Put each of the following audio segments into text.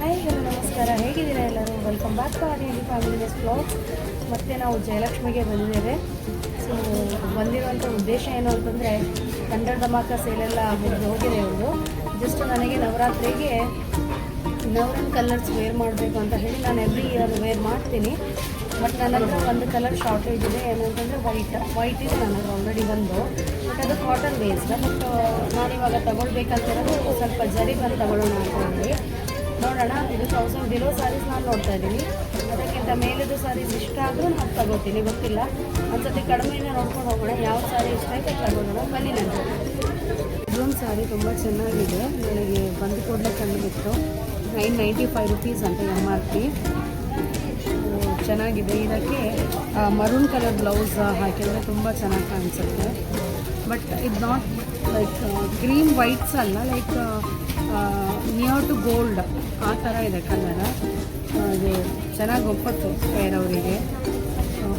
Hi hello ನಮಸ್ಕಾರ. ಹೇಗಿದ್ದೀರಾ ಎಲ್ಲರೂ? ವೆಲ್ಕಮ್ ಬ್ಯಾಕ್ ಟು ಆರ್ ಇಂಡಿ ಫ್ಯಾಮಿಲಿ ಬ್ಲಾಗ್ ಮತ್ತು ನಾವು ಜಯಲಕ್ಷ್ಮಿಗೆ ಬಂದಿದ್ದೇವೆ. ಸೊ ಬಂದಿರುವಂಥ ಉದ್ದೇಶ ಏನು ಅಂತಂದರೆ ಕನ್ನಡ ಧಮಾಕ ಸೇಲೆಲ್ಲ ಹೋಗಿದೆ ಒಂದು. ಜಸ್ಟ್ ನನಗೆ ನವರಾತ್ರಿಗೆ ನವರನ್ ಕಲರ್ಸ್ ವೇರ್ ಮಾಡಬೇಕು ಅಂತ ಹೇಳಿ ನಾನು ಎವ್ರಿ ಇಯರ್ ವೇರ್ ಮಾಡ್ತೀನಿ. ಬಟ್ ನನ್ನ ಹತ್ರ ಒಂದು ಕಲರ್ ಶಾರ್ಟೇಜ್ ಇದೆ. ಏನಂತಂದರೆ ವೈಟ್ ವೈಟ್ ಇದೆ ನನ್ನ ಹತ್ರ ಆಲ್ರೆಡಿ ಬಂದು. ಬಟ್ ಅದು ಕಾಟನ್ ಬೇಸ್ಡ್ ಬಟ್ ನಾನಿವಾಗ ತೊಗೊಳ್ಬೇಕಂತಿರೋದು ಸ್ವಲ್ಪ ಜರಿ ಬಂದು ತಗೊಳ್ಳೋಣ ಅಂತ ಹೇಳಿ. ನೋಡೋಣ. ಇದು ತೌಸಂಡ್ ಬಿಲೋ ಸ್ಯಾರೀಸ್ ನಾನು ನೋಡ್ತಾ ಇದ್ದೀನಿ. ಅದಕ್ಕಿಂತ ಮೇಲಿದ್ದು ಸ್ಯಾರೀಸ್ ಇಷ್ಟ ಆದರೂ ನಾನು ತಗೋತೀನಿ, ಗೊತ್ತಿಲ್ಲ. ಒಂದ್ಸತಿ ಕಡಿಮೆನೇ ನೋಡ್ಕೊಂಡು ಹೋಗೋಣ, ಯಾವ ಸಾರಿ ಇಷ್ಟ ಆಯ್ತು ತಗೋಣ ಬನ್ನಿ ನಾನು ಇದೊಂದು ಸ್ಯಾರಿ ತುಂಬ ಚೆನ್ನಾಗಿದೆ. ನನಗೆ ಬಂದು ಕೂಡಲೇ ಕಂಡುಬಿಟ್ಟು ನೈನ್ ನೈಂಟಿ ಫೈವ್ ರುಪೀಸ್ ಅಂತ ಎಂ ಆರ್ ಪಿ ಚೆನ್ನಾಗಿದೆ. ಇದಕ್ಕೆ ಮರೂನ್ ಕಲರ್ ಬ್ಲೌಸ್ ಹಾಕಿದರೆ ತುಂಬ ಚೆನ್ನಾಗಿ ಕಾಣಿಸುತ್ತೆ. ಬಟ್ ಇದು ನಾಟ್ ಲೈಕ್ ಕ್ರೀಮ್ ವೈಟ್ಸ್ ಅಲ್ಲ ಲೈಕ್ ನಿಯರ್ ಟು ಗೋಲ್ಡ್ ಆ ಥರ ಇದೆ ಕನ್ನಡ. ಅದು ಚೆನ್ನಾಗಿ ಒಪ್ಪತ್ತು ಬೇರೆಯವರಿಗೆ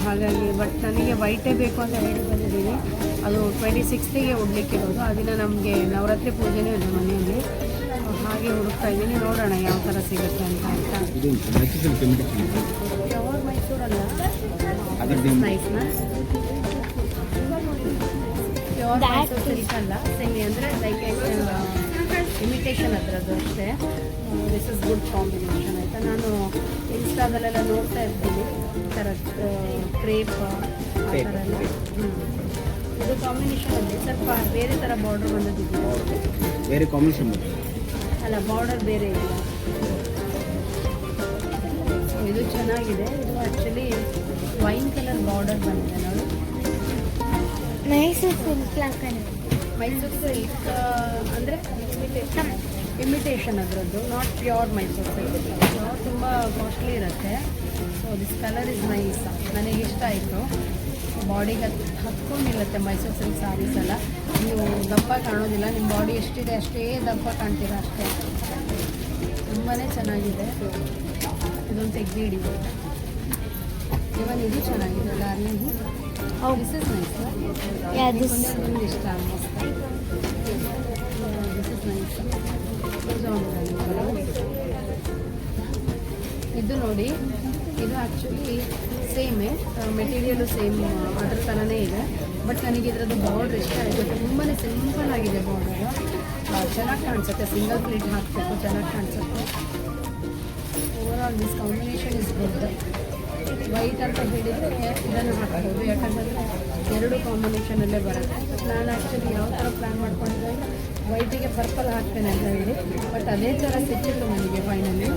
ಹಾಗಾಗಿ ಬಟ್ ನನಗೆ ವೈಟೇ ಬೇಕು ಅಂತ ಹೇಳಿ ಬಂದಿದ್ದೀನಿ. ಅದು ಟ್ವೆಂಟಿ ಸಿಕ್ಸ್ತಿಗೆ ಉಡ್ಲಿಕ್ಕಿರೋದು ಅದನ್ನು ದಿನ ನಮಗೆ ನವರಾತ್ರಿ ಪೂಜೆನೇ ಇದೆ ಮನೆಯಲ್ಲಿ. ಹಾಗೆ ಹುಡುಕ್ತಾ ಇದ್ದೀನಿ. ನೋಡೋಣ ಯಾವ ಥರ ಸಿಗುತ್ತೆ ಅಂತ ಆಯಿತಾ? ಮೈಸೂರಲ್ಲ ನೈಸ್ನಾ ಪ್ಯೂರ್ ಮೈಸೂರು ಸೆಮಿ ಅಂದರೆ ಲೈಕ್ ಇಮಿಟೇಷನ್ ಅದರದ್ದು ಅಷ್ಟೇ. ದಿಸ್ ಇಸ್ ಗುಡ್ ಕಾಂಬಿನೇಷನ್ ಆಯಿತಾ? ನಾನು ಇನ್ಸ್ಟಾದಲ್ಲೆಲ್ಲ ನೋಡ್ತಾ ಇರ್ತೀನಿ. ಈ ಥರ ಕ್ರೇಪ್ ಆ ಥರ ಎಲ್ಲ. ಹ್ಮ್. ಇದು ಕಾಂಬಿನೇಷನ್ ಅಲ್ಲಿ ಸ್ವಲ್ಪ ಬೇರೆ ಥರ ಬಾರ್ಡರ್ ಬಂದಿದ್ದೀವಿ ಬೇರೆ ಕಾಂಬಿನೇಷನ್ ಅಲ್ಲ ಬಾರ್ಡರ್ ಬೇರೆ ಇಲ್ಲ ಇದು ಚೆನ್ನಾಗಿದೆ. ಇದು ಆ್ಯಕ್ಚುಲಿ ವೈನ್ ಕಲರ್ ಬಾರ್ಡರ್ ಬಂದಿದೆ ಕ್ಲಾಕ್ ಲಂಕನೆ ಮೈಸೂರು ಅಂದರೆ ಇಮಿಟೇಷನ್ ಅದರದ್ದು ನಾಟ್ ಪ್ಯೂರ್ ಮೈಸೂರು ಸಿಲ್ಕ್ ತುಂಬ ಕಾಸ್ಟ್ಲಿ ಇರುತ್ತೆ. So this colour is nice ನನಗೆ ಇಷ್ಟ ಆಯಿತು. ಬಾಡಿಗೆ ಹತ್ ಹತ್ಕೊಂಡಿರುತ್ತೆ ಮೈಸೂರು ಸಿಲ್ಕ್ ಸಾರೀಸ್ ಎಲ್ಲ. ನೀವು ದಪ್ಪ ಕಾಣೋದಿಲ್ಲ. ನಿಮ್ಮ ಬಾಡಿ ಎಷ್ಟಿದೆ ಅಷ್ಟೇ ದಪ್ಪ ಕಾಣ್ತೀರ ಅಷ್ಟೇ. ತುಂಬಾ ಚೆನ್ನಾಗಿದೆ. ಇದೊಂದು ತೆಗ್ದಿಡಿ. ಇವನ್ ಇದು ಚೆನ್ನಾಗಿದೆ ಡಾರ್ಲಿಂಗ್ ಹೌದು is nice, nice Yeah, this- ಇದು ನೋಡಿ ಇದು ಆ್ಯಕ್ಚುಲಿ ಸೇಮೇ ಮೆಟೀರಿಯಲು ಸೇಮ್ ಅದ್ರ ಥರನೇ ಇದೆ. ಬಟ್ ನನಗೆ ಇದರದ್ದು ಬಾರ್ಡರ್ ಇಷ್ಟ ಆಯಿತು. ತುಂಬಾ ಸಿಂಪಲ್ ಆಗಿದೆ ಬಾರ್ಡರ್ ಚೆನ್ನಾಗಿ ಕಾಣಿಸುತ್ತೆ. ಸಿಂಗಲ್ ಪ್ಲೇಟ್ ಹಾಕಬೇಕು ಚೆನ್ನಾಗಿ ಕಾಣಿಸುತ್ತೆ. Over all this combination is good white ಅಂತ ಹೇಳಿದರೆ ಇದನ್ನು ಹಾಕ್ಬೋದು. ಯಾಕಂದರೆ ಎರಡು ಕಾಂಬಿನೇಷನಲ್ಲೇ ಬರುತ್ತೆ. ನಾನು ಆ್ಯಕ್ಚುಲಿ ಯಾವ ಥರ ಪ್ಲ್ಯಾನ್ ಮಾಡ್ಕೊಂಡಿದ್ದೆ ವೈಟಿಗೆ ಪರ್ಪಲ್ ಹಾಕ್ತೇನೆ ಅಂತ ಹೇಳಿ. ಬಟ್ ಅದೇ ಥರ ಸಿಕ್ಕಿತ್ತು ನನಗೆ ಫೈನಲಿ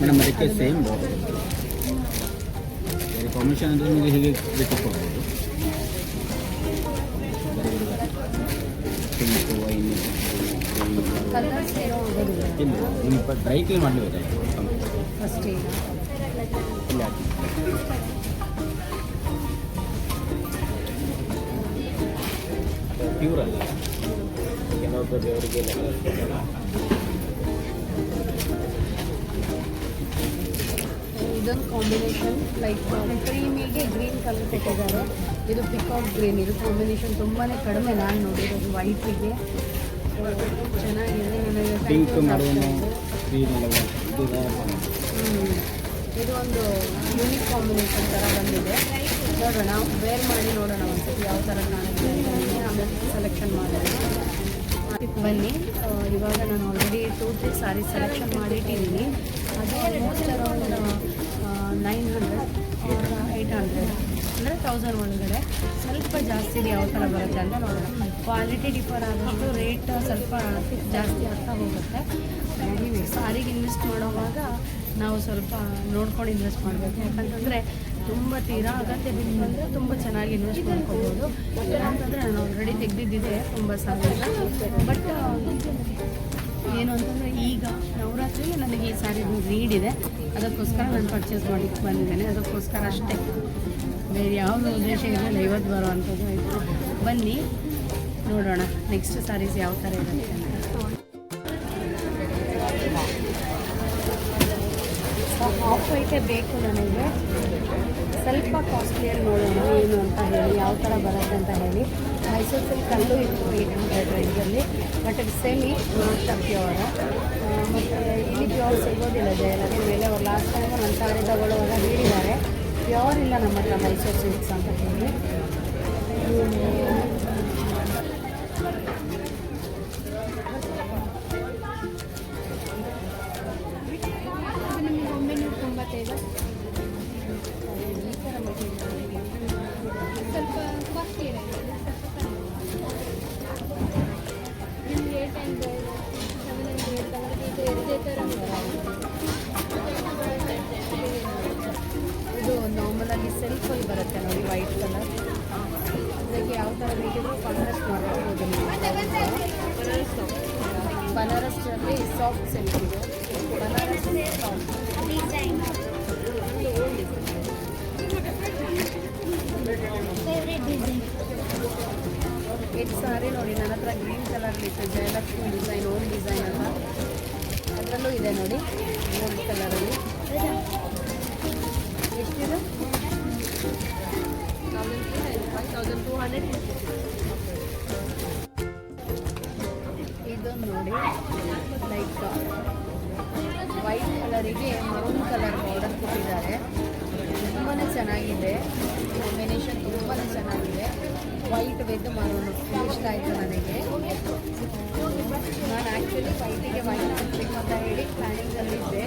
ಮೇಡಮ್, ಅದಕ್ಕೆ ಸೇಮ್ ಕಾಂಬಿನೇಷನ್ ಅಂದರೆ ನಿಮಗೆ ಹೇಗೆ ಬೇಕು. ಕಲರ್ಸ್ ಏನೋ ಹೋಗೋದಿಲ್ಲ ಇಲ್ಲ ನಿಮ್ಮ ಡ್ರೈ ಕ್ಲೀನ್ ಹಾಕಿ ಪ್ಯೂರ್ ಅಲ್ಲ ಕೆಲವೊಬ್ಬರು ದೇವರಿಗೆ ಇದೊಂದು ಕಾಂಬಿನೇಷನ್ ಲೈಕ್ ಕ್ರೀಮಿಗೆ ಗ್ರೀನ್ ಕಲರ್ ಕೊಟ್ಟಿದ್ದಾರೆ. ಇದು ಪಿಕಾಕ್ ಗ್ರೀನ್ ಇದು ಕಾಂಬಿನೇಷನ್ ತುಂಬಾ ಕಡಿಮೆ ನಾನು ನೋಡಿರೋದು ವೈಟಿಗೆ ಪಿಂಕ್ ಮರೂನು ಇದೆ. ಇದು. ಒಂದು ಯೂನಿಕ್ ಕಾಂಬಿನೇಷನ್ ಥರ ಬಂದಿದೆ. ನೋಡೋಣ ವೇರ್ ಮಾಡಿ ನೋಡೋಣ ಒಂದ್ಸತಿ ಯಾವ ಥರ ನಾನು ಆಮೇಲೆ ಸೆಲೆಕ್ಷನ್ ಮಾಡೋಣ. ಬನ್ನಿ. ಇವಾಗ ನಾನು already two three sari selection ಮಾಡಿ ಅದೇ around nine hundred eight hundred ಅಂದರೆ ತೌಸಂಡ್ ಒಳಗಡೆ. ಸ್ವಲ್ಪ ಜಾಸ್ತಿ ಯಾವ ಥರ ಬರುತ್ತೆ ಅಂತ ನೋಡೋಣ. ಕ್ವಾಲಿಟಿ ಡಿಫರ್ ಆದಷ್ಟು ರೇಟ್ ಸ್ವಲ್ಪ ಜಾಸ್ತಿ ಆಗ್ತಾ ಹೋಗುತ್ತೆ. ಸಾರಿಗೆ ಇನ್ವೆಸ್ಟ್ ಮಾಡೋವಾಗ ನಾವು ಸ್ವಲ್ಪ ನೋಡ್ಕೊಂಡು ಇನ್ವೆಸ್ಟ್ ಮಾಡಬೇಕು. ಯಾಕಂತಂದರೆ ತುಂಬ ತೀರಾ ಅಗತ್ಯ ಬಿದ್ದು ಬಂದರೆ ತುಂಬ ಚೆನ್ನಾಗಿ ಇನ್ವೆಸ್ಟ್ ಮಾಡ್ಕೋಬೋದು. ಯಾಕಂತಂದರೆ ನಾನು ಆಲ್ರೆಡಿ ತೆಗೆದಿದ್ದಿದೆ, ತುಂಬ ಸಾಲ ಬಟ್ ಏನು ಅಂತಂದರೆ ಈಗ ನವರಾತ್ರಿಗೆ ನನಗೆ ಈ ಸಾರಿ ನೀಡಿದೆ. ಅದಕ್ಕೋಸ್ಕರ ನಾನು ಪರ್ಚೇಸ್ ಮಾಡಿಕ್ಕೆ ಬಂದಿದ್ದೇನೆ. ಅದಕ್ಕೋಸ್ಕರ ಅಷ್ಟೇ. ಬೇರೆ ಯಾವುದೋ ಉದ್ದೇಶ ಇರಲಿಲ್ಲ. ಇವತ್ತು ಬರುವಂಥದ್ದು ಆಯಿತು. ಬನ್ನಿ, ನೋಡೋಣ. ನೆಕ್ಸ್ಟ್ ಸಾರೀಸ್ ಯಾವ ಥರ ಇರುತ್ತೆ ಅಂತ. ಆಫ್ ವೈಟೇ ಬೇಕು ನನಗೆ. ಸ್ವಲ್ಪ ಕಾಸ್ಟ್ಲಿಯಲ್ಲಿ ನೋಡೋಣ ಏನು ಅಂತ ಹೇಳಿ, ಯಾವ ಥರ ಬರುತ್ತೆ ಅಂತ ಹೇಳಿ. ಮೈಸೂರು ಸಿಲ್ಕ್ ಕಲ್ಲು ಇತ್ತು ಏಟ್ ಹಂಡ್ರೆಡ್ ರೇಂಜಲ್ಲಿ ಬಟ್ ಸೇಮಿ ನೋಡ್ತಾ ಮತ್ತು ಪ್ಯೂರ್ ಸಿಗೋದಿಲ್ಲ ಜಯಲಕ್ಷ್ಮಿ ಮೇಲೆ ಅವ್ರು ಲಾಸ್ಟ್ ಟೈಮ್ ನನ್ನ ಸಾರಿ ತಗೊಳ್ಳುವಾಗ ಹೇಳಿದ್ದಾರೆ. ಪ್ಯೂರ್ ಇಲ್ಲ ನಮ್ಮ ಹತ್ರ ಮೈಸೂರು ಸಿಲ್ಕ್ಸ್ ಅಂತ ಹೇಳಿ ಬನಾರಸ್ಸಲ್ಲಿ ಸಾಫ್ಟ್ ಸಿಲ್ಕ್ ಇದು Banaras soft design favourite design ಇದು ಸಾರಿ ನೋಡಿ ನನ್ನ ಹತ್ರ ಗ್ರೀನ್ ಕಲರ್ ಇತ್ತು ಜಯಲಕ್ಷ್ಮಿ ಡಿಸೈನ್ ಓನ್ ಡಿಸೈನ್ ಅಲ್ಲ ಅದರಲ್ಲೂ ಇದೆ ನೋಡಿ ಗೋಲ್ಡ್ ಕಲರಲ್ಲಿ ಎಷ್ಟಿದೆ? Thousand two hundred maroon colour border ಕೊಟ್ಟಿದ್ದಾರೆ. ತುಂಬಾ ಚೆನ್ನಾಗಿದೆ. ಕಾಂಬಿನೇಷನ್ ತುಂಬಾ ಚೆನ್ನಾಗಿದೆ. ವೈಟ್ ವಿತ್ ಮರೂನ್ ಇಷ್ಟ ಆಯಿತು ನನಗೆ. ನಾನು ಆ್ಯಕ್ಚುಲಿ ವೈಟಿಗೆ ವೈಟ್ ಅಂತ ಹೇಳಿ ಪ್ಲ್ಯಾನಿಂಗಲ್ಲಿದ್ದೆ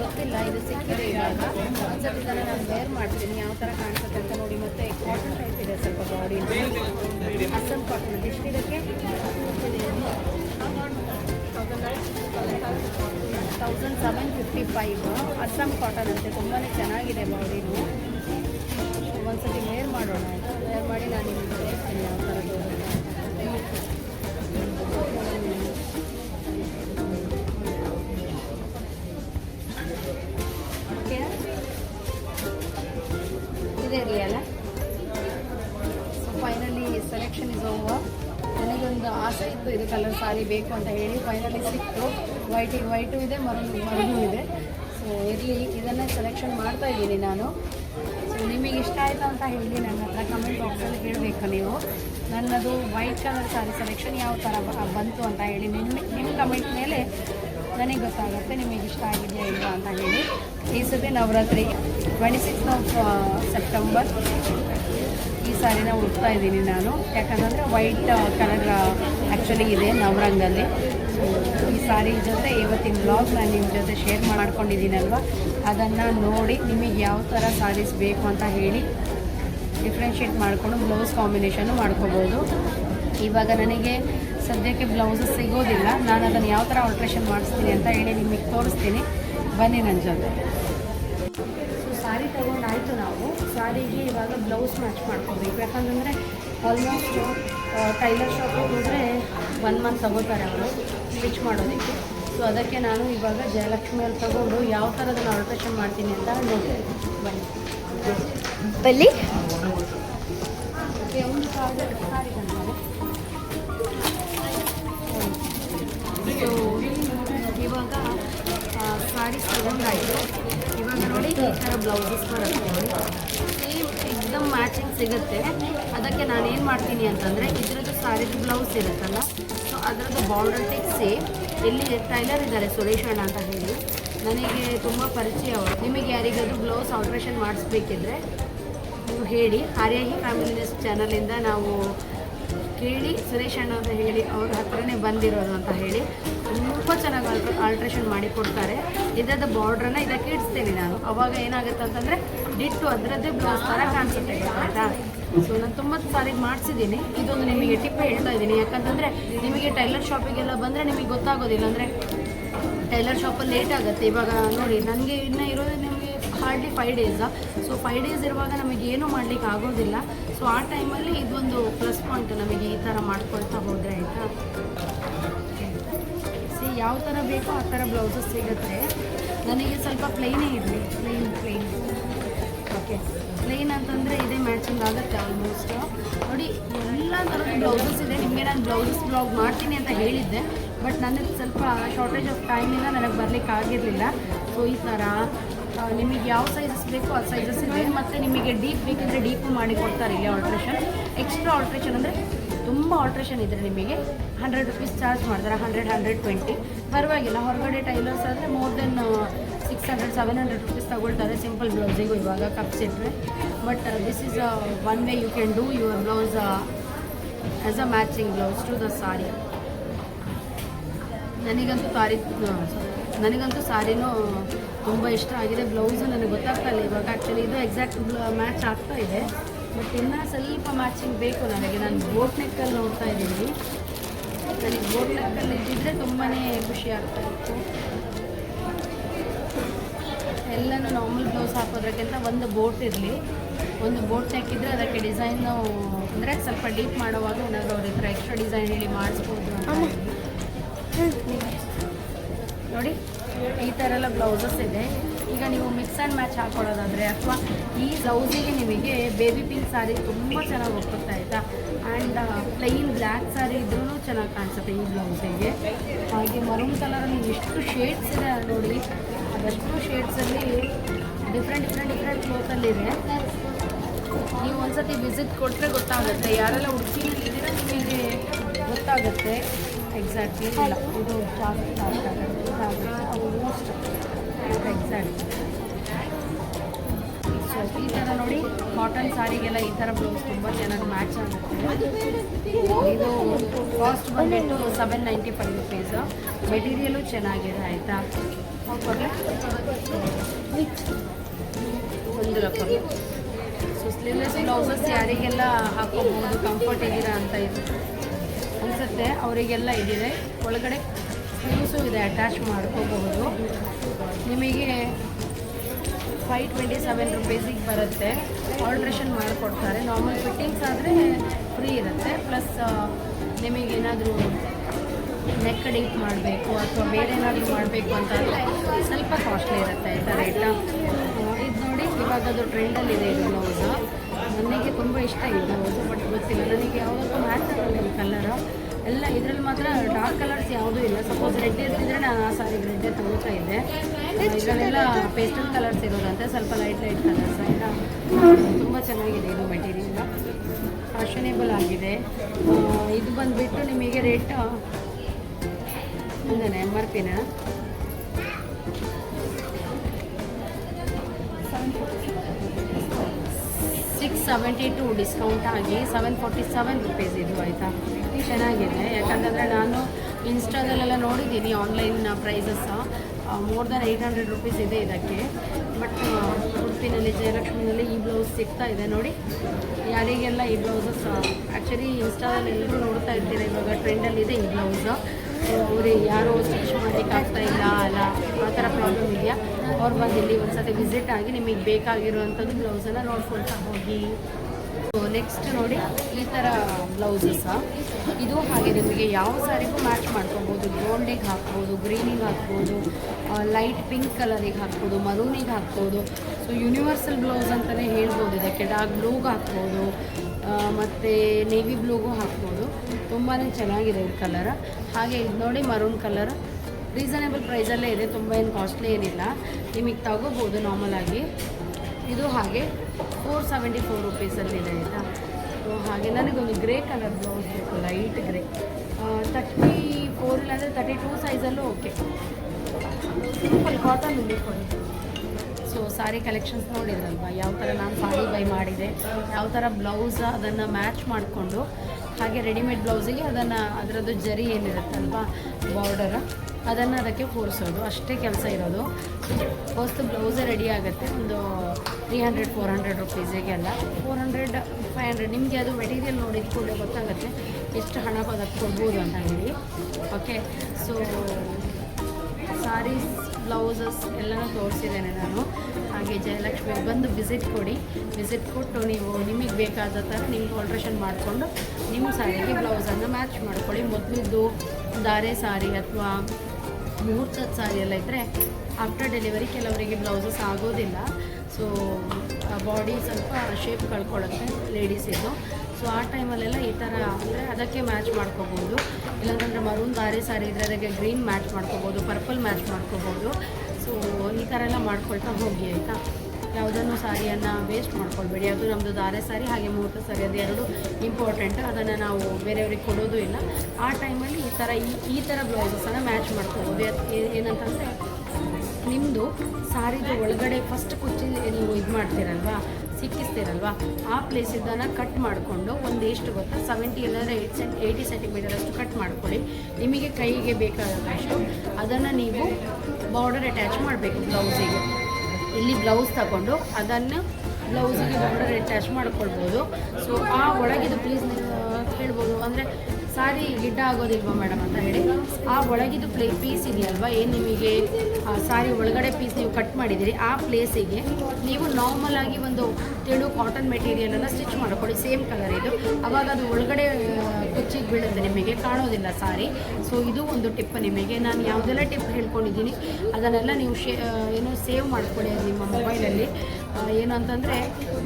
ಗೊತ್ತಿಲ್ಲ, ಇದು ಸಿಕ್ಕಿದೆ ಇವಾಗ. ಒಂದ್ಸತಿ ಇದನ್ನು ನಾನು ವೇರ್ ಮಾಡ್ತೀನಿ. ಯಾವ ಥರ ಕಾಣಿಸುತ್ತೆ ಅಂತ ನೋಡಿ. ಮತ್ತೆ ಕಾಟನ್ ಟೈಪ್ ಇದೆ ಸ್ವಲ್ಪ body Assam cotton ಎಷ್ಟಿದಕ್ಕೆ? Thousand seven fifty five. Assam cotton ಅಂತೆ ತುಂಬಾ ಚೆನ್ನಾಗಿದೆ ಬಾಡಿನೂ ಒಂದ್ಸತಿ ವೇರ್ ಮಾಡೋಣ. ಆಯಿತಾ ವೇರ್ ಮಾಡಿ ನಾನು ನಿಮಗೆ ಯಾವ ಥರ ಆಸೆ ಇತ್ತು, ಇದು ಕಲರ್ ಸಾರಿ ಬೇಕು ಅಂತ ಹೇಳಿ ಫೈನಲಿ ಸಿಕ್ತು. ವೈಟ್ ವೈಟು ಇದೆ ಮರಳು ಮರಳು ಇದೆ. ಸೊ ಇರಲಿ, ಇದನ್ನೇ ಸೆಲೆಕ್ಷನ್ ಮಾಡ್ತಾ ಇದ್ದೀನಿ ನಾನು. ಸೊ ನಿಮಗೆ ಇಷ್ಟ ಆಯಿತು ಅಂತ ಹೇಳಿ ನನ್ನ ಹತ್ರ ಕಮೆಂಟ್ ಬಾಕ್ಸಲ್ಲಿ ಹೇಳಬೇಕು ನೀವು. ನನ್ನದು ವೈಟ್ ಕಲರ್ ಸಾರಿ ಸೆಲೆಕ್ಷನ್ ಯಾವ ಥರ ಬಂತು ಅಂತ ಹೇಳಿ ನಿಮ್ಮ ನಿಮ್ಮ ಕಮೆಂಟ್ ಮೇಲೆ ನನಗೆ ಗೊತ್ತಾಗುತ್ತೆ ನಿಮಗೆ ಇಷ್ಟ ಆಗಿದೆಯಾ ಇಲ್ವಾ ಅಂತ ಹೇಳಿ. ಈ ಸತಿ Navratri twenty six of September ಈ ಸಾರಿನ ಉಡ್ತಾ ಇದ್ದೀನಿ ನಾನು. ಯಾಕಂತಂದರೆ ವೈಟ್ ಕಲರ್ ಆ್ಯಕ್ಚುಲಿ ಇದೆ ನವರಂಗಲ್ಲಿ. ಈ ಸಾರಿ ಜೊತೆ ಇವತ್ತಿನ ಬ್ಲಾಗ್ ನಾನು ನಿಮ್ಮ ಜೊತೆ ಶೇರ್ ಮಾಡ್ಕೊಂಡಿದ್ದೀನಲ್ವ? ಅದನ್ನು ನೋಡಿ ನಿಮಗೆ ಯಾವ ಥರ ಸಾರೀಸ್ ಬೇಕು ಅಂತ ಹೇಳಿ ಡಿಫ್ರೆನ್ಷಿಯೇಟ್ ಮಾಡಿಕೊಂಡು ಬ್ಲೌಸ್ ಕಾಂಬಿನೇಷನ್ನು ಮಾಡ್ಕೋಬೋದು. ಇವಾಗ ನನಗೆ ಸದ್ಯಕ್ಕೆ ಬ್ಲೌಸಸ್ ಸಿಗೋದಿಲ್ಲ. ನಾನು ಅದನ್ನು ಯಾವ ಥರ ಆಲ್ಟ್ರೇಷನ್ ಮಾಡಿಸ್ತೀನಿ ಅಂತ ಹೇಳಿ ನಿಮಗೆ ತೋರಿಸ್ತೀನಿ. ಬನ್ನಿ ನನ್ನ ಜೊತೆ. ಸೊ ಸಾರಿ ತಗೊಂಡಾಯಿತು ನಾವು. ಸಾರಿಗೆ ಇವಾಗ ಬ್ಲೌಸ್ ಮ್ಯಾಚ್ ಮಾಡ್ಕೋಬೇಕು. ಯಾಕಂತಂದರೆ ಆಲ್ಮೋಸ್ಟ್ ಟೈಲರ್ ಶಾಪಿಗೆ ಹೋದರೆ ಒನ್ ಮಂತ್ ತಗೋತಾರೆ ಅವರು ಸ್ಟಿಚ್ ಮಾಡೋದಕ್ಕೆ. ಸೊ ಅದಕ್ಕೆ ನಾನು ಇವಾಗ ಜಯಲಕ್ಷ್ಮಿಯಲ್ಲಿ ತಗೊಂಡು ಯಾವ ಥರದನ್ನು ಆಲ್ಟ್ರೇಷನ್ ಮಾಡ್ತೀನಿ ಅಂತ ನೋಡ್ತೀನಿ. ಬನ್ನಿ. ಬಲ್ಲಿ ಒಂದು ಕಾರ್ಡ್ ಸಾರಿ ಇವಾಗ ಸಾರೀಸ್ ತಗೊಂಡಾಯಿತು ಇವಾಗ ನೋಡಿ ಈ ಥರ ಬ್ಲೌಸಸ್ ಬರುತ್ತೆ. ಎಕ್ದಮ್ ಮ್ಯಾಚಿಂಗ್ ಸಿಗುತ್ತೆ. ಅದಕ್ಕೆ ನಾನು ಏನು ಮಾಡ್ತೀನಿ ಅಂತಂದರೆ ಇದರದ್ದು ಸಾರಿದು ಬ್ಲೌಸ್ ಇರುತ್ತಲ್ಲ ಸೊ ಅದರದ್ದು ಬಾರ್ಡರ್ ತೆಗೆಸಿ ಇಲ್ಲಿ ಟೈಲರ್ ಇದ್ದಾರೆ ಸುರೇಶ್ ಅಣ್ಣ ಅಂತ ಹೇಳಿ. ನನಗೆ ತುಂಬ ಪರಿಚಯ ಅವರು. ನಿಮಗೆ ಯಾರಿಗಾದರೂ ಬ್ಲೌಸ್ ಆಲ್ಟ್ರೇಷನ್ ಮಾಡಿಸ್ಬೇಕಿದ್ರೆ ನೀವು ಹೇಳಿ. ಆರ್ಯಾಹಿ ಫ್ಯಾಮಿಲಿ ಚಾನಲಿಂದ ನಾವು ಕೇಳಿ, ಸುರೇಶ್ ಅಣ್ಣ ಅಂತ ಹೇಳಿ ಅವ್ರ ಹತ್ರನೇ ಬಂದಿರೋದು ಅಂತ ಹೇಳಿ. ತುಂಬ ಚೆನ್ನಾಗಿ ಆಲ್ಟ್ರ ಆಲ್ಟ್ರೇಷನ್ ಮಾಡಿ ಕೊಡ್ತಾರೆ. ಇದರದ ಬಾರ್ಡ್ರನ್ನ ಇದಕ್ಕೆ ಇಡಿಸ್ತೀನಿ ನಾನು. ಅವಾಗ ಏನಾಗುತ್ತೆ ಅಂತಂದರೆ ಡಿಟ್ಟು ಅದರದ್ದೇ ಬ್ಲೌಸ್ ಥರ ಕಾಣಿಸುತ್ತೆ ಆಯಿತಾ ಸೊ ನಾನು ತುಂಬ ಸಾರಿ ಮಾಡಿಸಿದ್ದೀನಿ. ಇದೊಂದು ನಿಮಗೆ ಟಿಪ್ ಹೇಳ್ತಾ ಇದ್ದೀನಿ. ಯಾಕಂತಂದರೆ ನಿಮಗೆ ಟೈಲರ್ ಶಾಪಿಗೆಲ್ಲ ಬಂದರೆ ನಿಮಗೆ ಗೊತ್ತಾಗೋದಿಲ್ಲ. ಅಂದರೆ ಟೈಲರ್ ಶಾಪಲ್ಲಿ ಲೇಟ್ ಆಗುತ್ತೆ. ಇವಾಗ ನೋಡಿ, ನನಗೆ ಇನ್ನೂ ಇರೋದು ನಿಮಗೆ ಹಾರ್ಡ್ಲಿ ಫೈವ್ ಡೇಸಾ ಸೊ ಫೈವ್ ಡೇಸ್ ಇರುವಾಗ ನಮಗೆ ಏನು ಮಾಡಲಿಕ್ಕೆ ಆಗೋದಿಲ್ಲ. ಸೊ ಆ ಟೈಮಲ್ಲಿ ಇದೊಂದು ಪ್ಲಸ್ ಪಾಯಿಂಟ್ ನಮಗೆ ಈ ಥರ ಮಾಡ್ಕೊಳ್ತಾ ಹೋದರೆ ಆಯಿತಾ? ಸಿ ಯಾವ ಥರ ಬೇಕೋ ಆ ಥರ ಬ್ಲೌಸಸ್ ಸಿಗುತ್ತೆ. ನನಗೆ ಸ್ವಲ್ಪ ಪ್ಲೈನೇ ಇರಲಿ. ಪ್ಲೈನ್ ಪ್ಲೈನ್ ಪ್ಲೈನ್ ಅಂತಂದರೆ ಇದೇ ಮ್ಯಾಚಿಂಗ್ ಆಗುತ್ತೆ ಆಲ್ಮೋಸ್ಟ್ ನೋಡಿ, ಎಲ್ಲ ಥರದ ಬ್ಲೌಸಸ್ ಇದೆ. ನಿಮಗೆ ನಾನು ಬ್ಲೌಸಸ್ ಬ್ಲಾಗ್ ಮಾಡ್ತೀನಿ ಅಂತ ಹೇಳಿದ್ದೆ. ಬಟ್ ನನಗೆ ಸ್ವಲ್ಪ ಶಾರ್ಟೇಜ್ ಆಫ್ ಟೈಮಿಂದ ನನಗೆ ಬರಲಿಕ್ಕೆ ಆಗಿರಲಿಲ್ಲ. ಸೊ ಈ ಥರ ನಿಮಗೆ ಯಾವ ಸೈಜಸ್ ಬೇಕೋ ಆ ಸೈಜಸ್ ಇದೆ. ಮತ್ತು ನಿಮಗೆ ಡೀಪ್ ಬೇಕಿದ್ರೆ ಡೀಪು ಮಾಡಿ ಕೊಡ್ತಾರೆ ಇಲ್ಲಿ ಆಲ್ಟ್ರೇಷನ್ ಎಕ್ಸ್ಟ್ರಾ ಆಲ್ಟ್ರೇಷನ್ ಅಂದರೆ ತುಂಬ ಆಲ್ಟ್ರೇಷನ್ ಇದ್ದರೆ ನಿಮಗೆ ಹಂಡ್ರೆಡ್ ರುಪೀಸ್ ಚಾರ್ಜ್ ಮಾಡ್ತಾರೆ ಹಂಡ್ರೆಡ್ ಹಂಡ್ರೆಡ್ ಟ್ವೆಂಟಿ ಪರವಾಗಿಲ್ಲ, ಹೊರಗಡೆ ಟೈಲರ್ಸ್ ಆದರೆ more then six hundred seven hundred rupees ತಗೊಳ್ತಾರೆ ಸಿಂಪಲ್ ಬ್ಲೌಸಿಗೂ ಇವಾಗ ಕಪ್ಸ್ ಇಟ್ಟರೆ but this is one way you can do your blouse as a matching blouse to the sari ನನಗಂತೂ ಸಾರಿ ನನಗಂತೂ ಸಾರಿನೂ ತುಂಬ ಇಷ್ಟ ಆಗಿದೆ. ಬ್ಲೌಸು ನನಗೆ ಗೊತ್ತಾಗ್ತಾ ಇಲ್ಲ ಇವಾಗ. ಆ್ಯಕ್ಚುಲಿ ಇದು ಎಕ್ಸಾಕ್ಟ್ ಮ್ಯಾಚ್ ಆಗ್ತಾ ಇದೆ. ಬಟ್ ಇನ್ನೂ ಸ್ವಲ್ಪ ಮ್ಯಾಚಿಂಗ್ ಬೇಕು ನನಗೆ. ನಾನು ಬೋಟ್ ನೆಕ್ಕಲ್ಲಿ ನೋಡ್ತಾ ಇದ್ದೀನಿ. ನನಗೆ ಬೋಟ್ ನೆಕ್ಕಲ್ಲಿ ಇದ್ದಿದ್ದರೆ ತುಂಬಾ ಖುಷಿ ಆಗ್ತಾ ಇತ್ತು. ಎಲ್ಲನೂ ನಾರ್ಮಲ್ ಬ್ಲೌಸ್ ಹಾಕೋದ್ರಕ್ಕಿಂತ ಒಂದು ಬೋಟ್ ಇರಲಿ. ಒಂದು ಬೋಟ್ ಹಾಕಿದ್ರೆ ಅದಕ್ಕೆ ಡಿಸೈನು ಅಂದರೆ ಸ್ವಲ್ಪ ಡೀಪ್ ಮಾಡುವಾಗ ಏನಾದರೂ ಅವ್ರ ಹತ್ರ ಎಕ್ಸ್ಟ್ರಾ ಡಿಸೈನ್ ಹೇಳಿ ಮಾಡಿಸ್ಬೋದು ನೋಡಿ ಈ ಥರ ಎಲ್ಲ ಬ್ಲೌಸಸ್ ಇದೆ. ಈಗ ನೀವು ಮಿಕ್ಸ್ ಆ್ಯಂಡ್ ಮ್ಯಾಚ್ ಹಾಕೊಳ್ಳೋದಾದರೆ ಅಥವಾ ಈ ಬ್ಲೌಸಿಗೆ ನಿಮಗೆ ಬೇಬಿ ಪಿಂಕ್ ಸಾರಿ ತುಂಬ ಚೆನ್ನಾಗಿ ಒಪ್ಪುತ್ತೆ ಆಯಿತಾ ಆ್ಯಂಡ್ ಪ್ಲೈನ್ ಬ್ಲ್ಯಾಕ್ ಸಾರಿ ಇದ್ರೂ ಚೆನ್ನಾಗಿ ಕಾಣಿಸುತ್ತೆ ಈ ಬ್ಲೌಸಿಗೆ. ಹಾಗೆ ಮರೂನ್ ಕಲರಲ್ಲಿ ಎಷ್ಟು ಶೇಡ್ಸ್ ಇದೆ ನೋಡಿ. ಅದಷ್ಟು ಶೇಡ್ಸಲ್ಲಿ ಡಿಫ್ರೆಂಟ್ ಡಿಫ್ರೆಂಟ್ ಡಿಫ್ರೆಂಟ್ ಕ್ಲೋತಲ್ಲಿದೆ ನೀವು ಒಂದ್ಸತಿ ವಿಸಿಟ್ ಕೊಟ್ಟರೆ ಗೊತ್ತಾಗುತ್ತೆ. ಯಾರೆಲ್ಲ ಹುಡುಕಿದ್ದೀರ ನಿಮಗೆ ಗೊತ್ತಾಗುತ್ತೆ. ಎಕ್ಸಾಕ್ಟ್ಲಿ ಇದು ಜಾಸ್ತಿ ಕಾಸ್ಟ್ ಸೊ ಈ ಥರ ನೋಡಿ ಕಾಟನ್ ಸಾರಿಗೆಲ್ಲ ಈ ಥರ ಬ್ಲೌಸ್ ತುಂಬ ಚೆನ್ನಾಗಿ ಮ್ಯಾಚ್ ಆಗುತ್ತೆ. ಇದು ಕಾಸ್ಟ್ ಬಂದ್ಬಿಟ್ಟು seven ninety five rupees material ಚೆನ್ನಾಗಿದೆ, ಆಯಿತಾ? ಒಂದು ಲಕ್ಷ. ಸೊ ಸ್ಲೀವ್ಲೆಸ್ ಬ್ಲೌಸಸ್ ಯಾರಿಗೆಲ್ಲ ಹಾಕೋಬಹುದು ಕಂಫರ್ಟ್ ಇದ್ದೀರಾ ಅಂತ ಇದು ಅನಿಸುತ್ತೆ. ಅವರಿಗೆಲ್ಲ ಇದಿದೆ. ಒಳಗಡೆ ಸ್ಲೀವ್ಸು ಇದೆ ಅಟ್ಯಾಚ್ ಮಾಡ್ಕೋಬಹುದು. ನಿಮಗೆ ಫೈ ಟ್ವೆಂಟಿ ಸೆವೆನ್ ರುಪೀಸಿಗೆ ಬರುತ್ತೆ. ಆಲ್ಟ್ರೇಷನ್ ಮಾಡಿಕೊಡ್ತಾರೆ ನಾರ್ಮಲ್ ಫಿಟ್ಟಿಂಗ್ಸ್ ಆದರೆ ಫ್ರೀ ಇರುತ್ತೆ. ಪ್ಲಸ್ ನಿಮಗೇನಾದರೂ ನೆಕ್ ಡೀಪ್ ಮಾಡಬೇಕು ಅಥವಾ ಬೇರೆ ಏನಾದರೂ ಮಾಡಬೇಕು ಅಂತ ಅಂದರೆ ಸ್ವಲ್ಪ ಕಾಸ್ಟ್ಲಿ ಇರುತ್ತೆ ಆಯಿತಾ ರೇಟ ಇದು ನೋಡಿ, ಇವಾಗ ಅದು ಟ್ರೆಂಡಲ್ಲಿದೆ ಇದು ಬ್ಲೌಸು ನನಗೆ ತುಂಬ ಇಷ್ಟ ಇದು ಬ್ಲೌಸು ಬಟ್ ಗೊತ್ತಿಲ್ಲ. ನನಗೆ ಯಾವತ್ತೂ ಮ್ಯಾಚ್ ಆಗಲ್ಲ ಈ ಕಲರ್ ಎಲ್ಲ ಇದರಲ್ಲಿ ಮಾತ್ರ ಡಾರ್ಕ್ ಕಲರ್ಸ್ ಯಾವುದೂ ಇಲ್ಲ. ಸಪೋಸ್ ರೆಡ್ ಇರ್ತಿದ್ರೆ ನಾನು ಆ ಸಾರಿ ರೆಡ್ಡೇ ತಗೋತಾ ಇದ್ದೆ. ಇದರಲ್ಲೆಲ್ಲ ಪೇಸ್ಟಲ್ ಕಲರ್ಸ್ ಇರೋದಂತೆ, ಸ್ವಲ್ಪ ಲೈಟ್ ಲೈಟ್ ಕಲರ್ಸ್ ಎಲ್ಲ ತುಂಬ ಚೆನ್ನಾಗಿದೆ ಇದು ಮೆಟೀರಿಯಲ್ ಫ್ಯಾಷನೇಬಲ್ ಆಗಿದೆ. ಇದು ಬಂದುಬಿಟ್ಟು ನಿಮಗೆ ರೇಟು ಒಂದೇನೆ ಎಂ ಆರ್ ಪಿನ ಸಿಕ್ಸ್ ಸೆವೆಂಟಿ ಟು ಡಿಸ್ಕೌಂಟ್ ಆಗಿ ಸೆವೆನ್ ಫೋರ್ಟಿ ಸೆವೆನ್ ರುಪೀಸ್ ಇದು ಆಯಿತಾ? ಚೆನ್ನಾಗಿದೆ. ಯಾಕಂತಂದರೆ ನಾನು ಇನ್ಸ್ಟಾದಲ್ಲೆಲ್ಲ ನೋಡಿದ್ದೀನಿ online prices more than eight hundred rupees ಇದೆ ಇದಕ್ಕೆ. ಬಟ್ ಉಡುಪಿನಲ್ಲಿ ಜಯಲಕ್ಷ್ಮಿನಲ್ಲಿ ಈ ಬ್ಲೌಸ್ ಸಿಗ್ತಾ ಇದೆ ನೋಡಿ. ಯಾರಿಗೆಲ್ಲ ಈ ಬ್ಲೌಸಸ್ ಆ್ಯಕ್ಚುಲಿ ಇನ್ಸ್ಟಾದಲ್ಲಿ ಎಲ್ಲರೂ ನೋಡ್ತಾ ಇರ್ತೀರ ಇವಾಗ ಟ್ರೆಂಡಲ್ಲಿದೆ ಈ ಬ್ಲೌಸ್ ಅವ್ರಿಗೆ ಯಾರೋ ಸ್ಟಿಚ್ ಮಾಡಲಿಕ್ಕೆ ಆಗ್ತಾ ಇಲ್ಲ, ಅಲ್ಲ, ಆ ಥರ ಪ್ರಾಬ್ಲಮ್ ಇದೆಯಾ? ಅವ್ರು ಬಂದು ಇಲ್ಲಿ ಒಂದ್ಸತಿ ವಿಸಿಟ್ ಆಗಿ ನಿಮಗೆ ಬೇಕಾಗಿರುವಂಥದ್ದು ಬ್ಲೌಸನ್ನು ನೋಡ್ಕೊಳ್ತಾ ಹೋಗಿ. ನೆಕ್ಸ್ಟ್ ನೋಡಿ, ಈ ಥರ ಬ್ಲೌಸಸ್ ಇದು ಹಾಗೆ ನಿಮಗೆ ಯಾವ ಸಾರಿಗೂ ಮ್ಯಾಚ್ ಮಾಡ್ಕೊಬೋದು. ಗೋಲ್ಡಿಗೆ ಹಾಕ್ಬೋದು ಗ್ರೀನಿಗೆ ಹಾಕ್ಬೋದು ಲೈಟ್ ಪಿಂಕ್ ಕಲರಿಗೆ ಹಾಕ್ಬೋದು ಮರೂನಿಗೆ ಹಾಕ್ಬೋದು. ಸೊ ಯೂನಿವರ್ಸಲ್ ಬ್ಲೌಸ್ ಅಂತಲೇ ಹೇಳ್ಬೋದು. ಇದಕ್ಕೆ ಡಾರ್ಕ್ ಬ್ಲೂಗೆ ಹಾಕ್ಬೋದು ಮತ್ತು ನೇವಿ ಬ್ಲೂಗೂ ಹಾಕ್ಬೋದು. ತುಂಬಾ ಚೆನ್ನಾಗಿದೆ ಇದು ಕಲರ್ ಹಾಗೆ ಇದು ನೋಡಿ ಮರೂನ್ ಕಲರ್ ರೀಸನೇಬಲ್ ಪ್ರೈಸಲ್ಲೇ ಇದೆ, ತುಂಬ ಏನು ಕಾಸ್ಟ್ಲಿ ಏನಿಲ್ಲ. ನಿಮಗೆ ತಗೋಬೋದು ನಾರ್ಮಲಾಗಿ ಇದು ಹಾಗೆ ಫೋರ್ ಸೆವೆಂಟಿ ಫೋರ್ ರುಪೀಸಲ್ಲಿದೆ ಆಯಿತಾ? ಸೊ ಹಾಗೆ ನನಗೊಂದು ಗ್ರೇ ಕಲರ್ ಬ್ಲೌಸ್ ಬೇಕು ಲೈಟ್ ಗ್ರೇ ತರ್ಟಿ ಫೋರ್ ಇಲ್ಲಾಂದರೆ ತರ್ಟಿ ಟೂ ಸೈಜಲ್ಲೂ ಓಕೆ ಸಿಂಪಲ್ ಕಾಟನ್ ಕೊಡಿ. ಸೊ ಸಾರಿ ಕಲೆಕ್ಷನ್ಸ್ ನೋಡಿದ್ರಲ್ವ? ಯಾವ ಥರ ನಾನು ಸಾರಿ ಬೈ ಮಾಡಿದೆ, ಯಾವ ಥರ ಬ್ಲೌಸ್ ಅದನ್ನು ಮ್ಯಾಚ್ ಮಾಡಿಕೊಂಡು ಹಾಗೆ ರೆಡಿಮೇಡ್ ಬ್ಲೌಸಿಗೆ ಅದನ್ನು ಅದರದ್ದು ಜರಿ ಏನಿರುತ್ತಲ್ವ ಬಾರ್ಡರ್ ಅದನ್ನು ಅದಕ್ಕೆ ಕೂರಿಸೋದು. ಅಷ್ಟೇ ಕೆಲಸ ಇರೋದು. ಫಸ್ಟ್ ಬ್ಲೌಸೇ ರೆಡಿ ಆಗುತ್ತೆ. ಒಂದು ತ್ರೀ ಹಂಡ್ರೆಡ್ ಫೋರ್ ಹಂಡ್ರೆಡ್ ರುಪೀಸಿಗೆಲ್ಲ ಫೋರ್ ಹಂಡ್ರೆಡ್ ಫೈವ್ ಹಂಡ್ರೆಡ್ ನಿಮಗೆ ಅದು ಮೆಟೀರಿಯಲ್ ನೋಡಿದ ಕೂಡಲೇ ಗೊತ್ತಾಗುತ್ತೆ. ಎಷ್ಟು ಹಣ ಅದಕ್ಕೆ ಕೊಡ್ಬೋದು ಅಂತ ಹೇಳಿ. ಓಕೆ ಸೊ ಸಾರೀಸ್ ಬ್ಲೌಸಸ್ ಎಲ್ಲನೂ ತೋರಿಸಿದ್ದೇನೆ ನಾನು. ಹಾಗೆ ಜಯಲಕ್ಷ್ಮಿ ಬಂದು ವಿಸಿಟ್ ಕೊಡಿ. ವಿಸಿಟ್ ಕೊಟ್ಟು ನೀವು ನಿಮಗೆ ಬೇಕಾದ ಥರ ನಿಮ್ಗೆ ಆಲ್ಟ್ರೇಷನ್ ಮಾಡಿಕೊಂಡು ನಿಮ್ಮ ಸಾರಿಗೆ ಬ್ಲೌಸನ್ನು ಮ್ಯಾಚ್ ಮಾಡ್ಕೊಳ್ಳಿ. ಮೊದಲಿದ್ದು ಧಾರೆ ಸಾರಿ ಅಥವಾ ಮುಹೂರ್ತದ ಸಾರಿ ಎಲ್ಲ ಇದ್ದರೆ ಆಫ್ಟರ್ ಡೆಲಿವರಿ ಕೆಲವರಿಗೆ ಬ್ಲೌಸಸ್ ಆಗೋದಿಲ್ಲ. ಸೊ ಬಾಡಿ ಸ್ವಲ್ಪ ಶೇಪ್ ಕಳ್ಕೊಳ್ಳುತ್ತೆ ಲೇಡೀಸಿದ್ದು ಸೊ ಆ ಟೈಮಲ್ಲೆಲ್ಲ ಈ ಥರ ಅಂದರೆ ಅದಕ್ಕೆ ಮ್ಯಾಚ್ ಮಾಡ್ಕೋಬೋದು ಇಲ್ಲಾಂತಂದರೆ ಮರೂನ್ ಬಾರಿ ಸಾರಿ ಇದ್ದರೆ ಅದಕ್ಕೆ ಗ್ರೀನ್ ಮ್ಯಾಚ್ ಮಾಡ್ಕೋಬೋದು ಪರ್ಪಲ್ ಮ್ಯಾಚ್ ಮಾಡ್ಕೋಬೋದು ಸೊ ಈ ಥರ ಎಲ್ಲ ಮಾಡ್ಕೊಳ್ತಾ ಹೋಗಿ ಆಯಿತಾ? ಯಾವುದನ್ನು ಸಾರಿಯನ್ನು ವೇಸ್ಟ್ ಮಾಡ್ಕೊಳ್ಬೇಡಿ. ಅದು ನಮ್ಮದು ಧಾರೆ ಸಾರಿ, ಹಾಗೆ ಮುಹೂರ್ತ ಸಾರಿ, ಅದು ಎರಡು ಇಂಪಾರ್ಟೆಂಟ್ ಅದನ್ನು ನಾವು ಬೇರೆಯವ್ರಿಗೆ ಕೊಡೋದು ಇಲ್ಲ. ಆ ಟೈಮಲ್ಲಿ ಈ ಥರ ಈ ಈ ಥರ ಬ್ಲೌಸಸನ್ನು ಮ್ಯಾಚ್ ಮಾಡ್ಕೋಬೋದು ಏನಂತಂದರೆ ನಿಮ್ಮದು ಸಾರಿದು ಒಳಗಡೆ ಫಸ್ಟ್ ಕುಚ್ಚಿ ನೀವು ಇದು ಮಾಡ್ತೀರಲ್ವಾ? ಸಿಕ್ಕಿಸ್ತೀರಲ್ವಾ? ಆ ಪ್ಲೇಸಿದ್ದನ್ನು ಕಟ್ ಮಾಡಿಕೊಂಡು ಒಂದು ಎಷ್ಟು ಗೊತ್ತಾ? ಸೆವೆಂಟಿ ಇಲ್ಲಾಂದರೆ ಏಯ್ಟ್ ಸೆಂಟ್ ಏಯ್ಟಿ ಸೆಂಟಿಮೀಟರ್ ಅಷ್ಟು ಕಟ್ ಮಾಡ್ಕೊಳ್ಳಿ. ನಿಮಗೆ ಕೈಗೆ ಬೇಕಾದಷ್ಟು ಅದನ್ನು ನೀವು ಬಾರ್ಡರ್ ಅಟ್ಯಾಚ್ ಮಾಡಬೇಕು ಬ್ಲೌಸಿಗೆ. ಇಲ್ಲಿ ಬ್ಲೌಸ್ ತಗೊಂಡು ಅದನ್ನು ಬ್ಲೌಸಿಗೆ ಬಾರ್ಡರ್ ಅಟ್ಯಾಚ್ ಮಾಡ್ಕೊಳ್ಬೋದು. ಸೊ ಆ ಒಳಗಿದು ಪ್ಲೀಸ್ ಹೇಳ್ಬೋದು. ಅಂದರೆ ಸಾರಿ ಗಿಡ್ಡ ಆಗೋದಿಲ್ವಾ ಮೇಡಮ್ ಅಂತ ಹೇಳಿ. ಆ ಒಳಗಿದ್ದು ಪ್ಲೇ ಪೀಸ್ ಇದೆಯಲ್ವಾ? ಏನು ನಿಮಗೆ ಸಾರಿ ಒಳಗಡೆ ಪೀಸ್ ನೀವು ಕಟ್ ಮಾಡಿದ್ದೀರಿ, ಆ ಪ್ಲೇಸಿಗೆ ನೀವು ನಾರ್ಮಲ್ ಆಗಿ ಒಂದು ತೆಳು ಕಾಟನ್ ಮೆಟೀರಿಯಲನ್ನು ಸ್ಟಿಚ್ ಮಾಡ್ಕೊಳ್ಳಿ ಸೇಮ್ ಕಲರ್ ಇದು. ಅವಾಗ ಅದು ಒಳಗಡೆ ಕುಚ್ಚಿಗೆ ಬೀಳುತ್ತೆ ನಿಮಗೆ, ಕಾಣೋದಿಲ್ಲ ಸಾರಿ. ಸೊ ಇದು ಒಂದು ಟಿಪ್ ನಿಮಗೆ. ನಾನು ಯಾವುದೆಲ್ಲ ಟಿಪ್ ಹೇಳ್ಕೊಂಡಿದ್ದೀನಿ, ಅದನ್ನೆಲ್ಲ ನೀವು ಶೇ ಏನು ಸೇವ್ ಮಾಡ್ಕೊಳ್ಳಿ ನಿಮ್ಮ ಮೊಬೈಲಲ್ಲಿ ಏನು ಅಂತಂದರೆ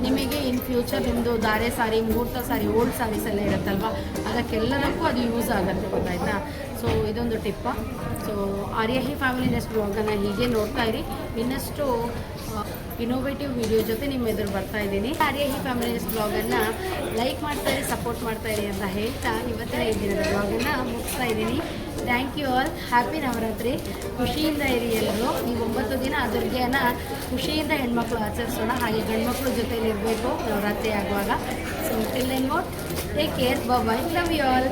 ನಿಮಗೆ ಇನ್ ಫ್ಯೂಚರ್ ನಿಮ್ಮದು ಧಾರೆ ಸಾರಿ, ಮುಹೂರ್ತ ಸಾರಿ ಓಲ್ಡ್ ಸಾರೀಸ್ ಎಲ್ಲ ಇರುತ್ತಲ್ವ? ಅದಕ್ಕೆಲ್ಲದಕ್ಕೂ ಅದು ಯೂಸ್ ಆಗುತ್ತೆ ಗೊತ್ತಾಯ್ತಾ? ಸೊ ಇದೊಂದು ಟಿಪ್ಪ ಸೊ ಆರ್ಯಹಿ ಫ್ಯಾಮಿಲಿ ನೆಸ್ಟ್ ಬ್ಲಾಗನ್ನು ಹೀಗೆ ನೋಡ್ತಾ ಇರಿ. ಇನ್ನಷ್ಟು ಇನೋವೇಟಿವ್ ವಿಡಿಯೋ ಜೊತೆ ನಿಮ್ಮ ಎದುರು ಬರ್ತಾ ಇದ್ದೀನಿ. ಆರ್ಯಹಿ ಫ್ಯಾಮಿಲಿ ನೆಕ್ಸ್ಟ್ ಬ್ಲಾಗನ್ನು ಲೈಕ್ ಮಾಡ್ತಾ ಇರಿ ಸಪೋರ್ಟ್ ಮಾಡ್ತಾ ಇರಿ ಅಂತ ಹೇಳ್ತಾ ಇವತ್ತಿನ ಈ ದಿನದ ಬ್ಲಾಗನ್ನು ಮುಗಿಸ್ತಾ ಇದ್ದೀನಿ. Thank you all happy Navratri ಖುಷಿಯಿಂದ ಇರಿ ಎಲ್ಲರೂ ಈ ಒಂಬತ್ತು ದಿನ ದುರ್ಗೆಯನ್ನು ಖುಷಿಯಿಂದ ಹೆಣ್ಮಕ್ಳು ಆಚರಿಸೋಣ. ಹಾಗೆ ಗಂಡ್ಮಕ್ಳು ಜೊತೆಲಿ ಇರಬೇಕು ನವರಾತ್ರಿ ಆಗುವಾಗ. So till then what take care bye love you all